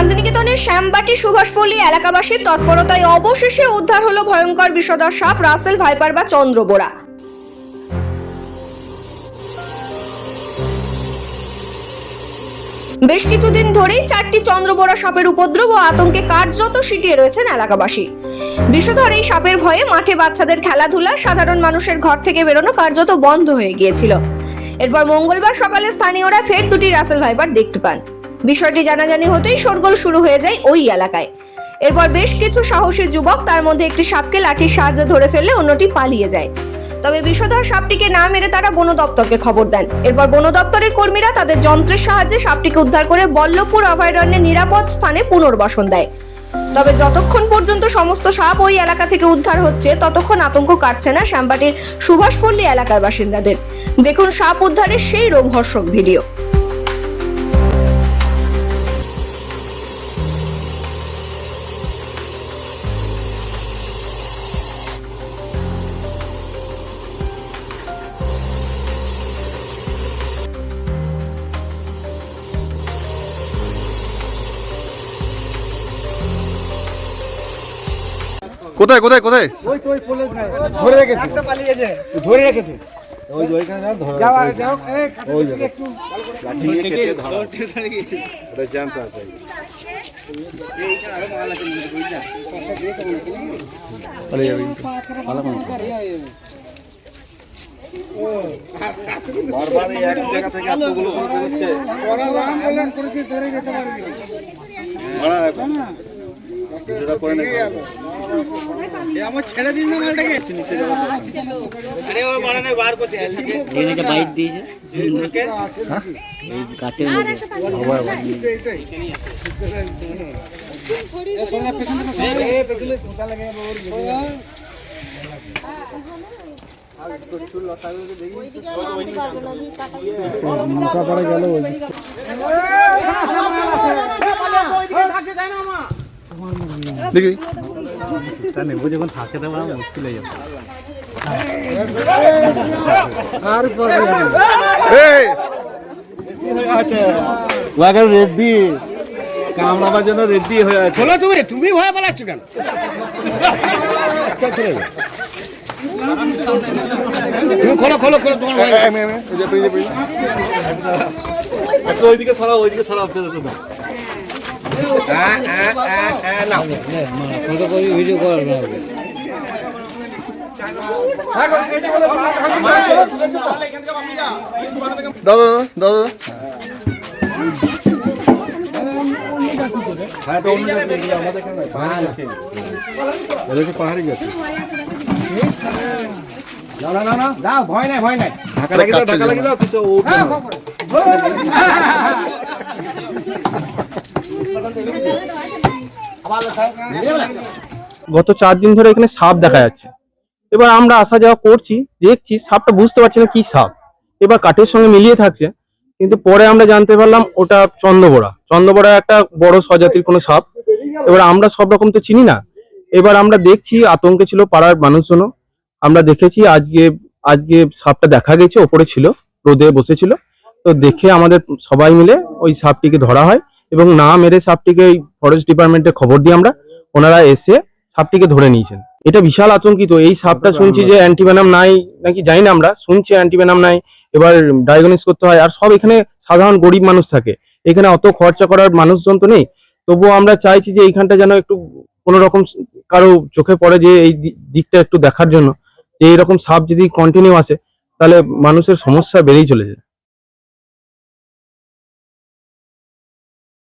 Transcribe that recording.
শান্তিনিকেতনের শ্যামবাটি সুভাষপল্লী এলাকাবাসীর তৎপরতায় অবশেষে উদ্ধার হলো ভয়ঙ্কর বিষধর সাপ রাসেল, ভাইপার বা চন্দ্রবোরা। বেশ কিছুদিন ধরেই চারটি চন্দ্রবোরা সাপের উপদ্রব ও আতঙ্কে কার্যত সিটিয়ে রয়েছেন এলাকাবাসী। বিষধর এই সাপের ভয়ে মাঠে বাচ্চাদের খেলাধুলা, সাধারণ মানুষের ঘর থেকে বেরোনো কার্যত বন্ধ হয়ে গিয়েছিল। এরপর মঙ্গলবার সকালে স্থানীয়রা ফের দুটি রাসেল, ভাইপার দেখতে পান। বিষয়টি জানাজানি হতেই শোরগোল শুরু হয়ে যায় ওই এলাকায়। এরপর বেশ কিছু সাহসী যুবক তার মধ্যে একটি সাপকে লাঠির সাহায্যে ধরে ফেললে অন্যটি পালিয়ে যায়। তবে বিষধর সাপটিকে না মেরে তারা বন দপ্তরকে খবর দেন। এরপর বন দপ্তরের কর্মীরা তাদের যন্ত্রের সাহায্যে সাপটিকে উদ্ধার করে বল্লভপুর অভয়ারণ্যের নিরাপদ স্থানে পুনর্বাসন দেয়। তবে যতক্ষণ পর্যন্ত সমস্ত সাপ ওই এলাকা থেকে উদ্ধার হচ্ছে, ততক্ষণ আতঙ্ক কাটছে না শ্যামবাটির সুভাষপল্লী এলাকার বাসিন্দাদের। দেখুন সাপ উদ্ধারের সেই রোমহর্ষক ভিডিও। কোথায় কোথায় কোথায়? ওই তো ওই ধরে রেখেছে। একটা পালিয়েছে ধরে রেখেছে। ওই ওইখানে যাও ধরে যাও যাও এই একটু। ওটা আছে। বারবার এক জায়গা থেকে এতগুলো করতে হচ্ছে। ধরে যেতে পারবি। ভিডিওটা করে নে আমার ছেড়ে দিন না মালটাকে এদিকে বাইট দিয়েছে এই গাতের মধ্যে দেখি এই ওয়াগার রেডি কামড়াবার জন্য রেডি হয়ে আছে খোলো তুমি তুমি ভয় পালাচ্ছ কেন তুমি খোলো খোলো খোলো তোমার ভয় ওইদিকে সরাও ওইদিকে সরাও দাও। নাও ভিডিও করার আমাদের এখানে নয়, পাহাড়ি গেছে। না না না না ভয় নাই ভয় নাই ঢাকা লাগিয়ে দাও, ঢাকা লাগিয়ে দাও, না। গত চার দিন ধরে এখানে সাপ দেখা যাচ্ছে। এবার আমরা আসা যাওয়া করছি, দেখছি সাপটা বুঝতে পারছি না কি সাপ। এবার কাঠের সঙ্গে মিলিয়ে থাকছে, কিন্তু পরে আমরা জানতে পারলাম ওটা চন্দ্রবোড়া। চন্দ্রবোড়া একটা বড় স্বজাতির কোনো সাপ। এবার আমরা সব রকম তো চিনি না। এবার আমরা দেখছি আতঙ্কে ছিল পাড়ার মানুষজনও। আমরা দেখেছি আজকে আজকে সাপটা দেখা গেছে, ওপরে ছিল, রোদে বসেছিল। তো দেখে আমাদের সবাই মিলে ওই সাপটিকে ধরা হয়। এবং না মেরে সাপটিকে ফরেস্ট ডিপার্টমেন্টে খবর দিয়ে আমরা ওনারা এসে সাপটিকে ধরে নিয়েছেন। এটা বিশাল আতঙ্কিত। এই সাপটা শুনছি যে অ্যান্টিভেনাম নাই নাকি জানি না আমরা। শুনছি অ্যান্টিভেনাম নাই। এবার ডায়াগনোস করতে হয়। আর সব এখানে সাধারণ গরিব মানুষ থাকে। এখানে অত খরচা করার মানুষজন তো নেই। তবুও আমরা চাইছি যে এইখানটা যেন একটু কোনো রকম কারও চোখে পড়ে যে এই দিকটা একটু দেখার জন্য। যে এইরকম সাপ যদি কন্টিনিউ আসে তাহলে মানুষের সমস্যা বেড়েই চলে যায়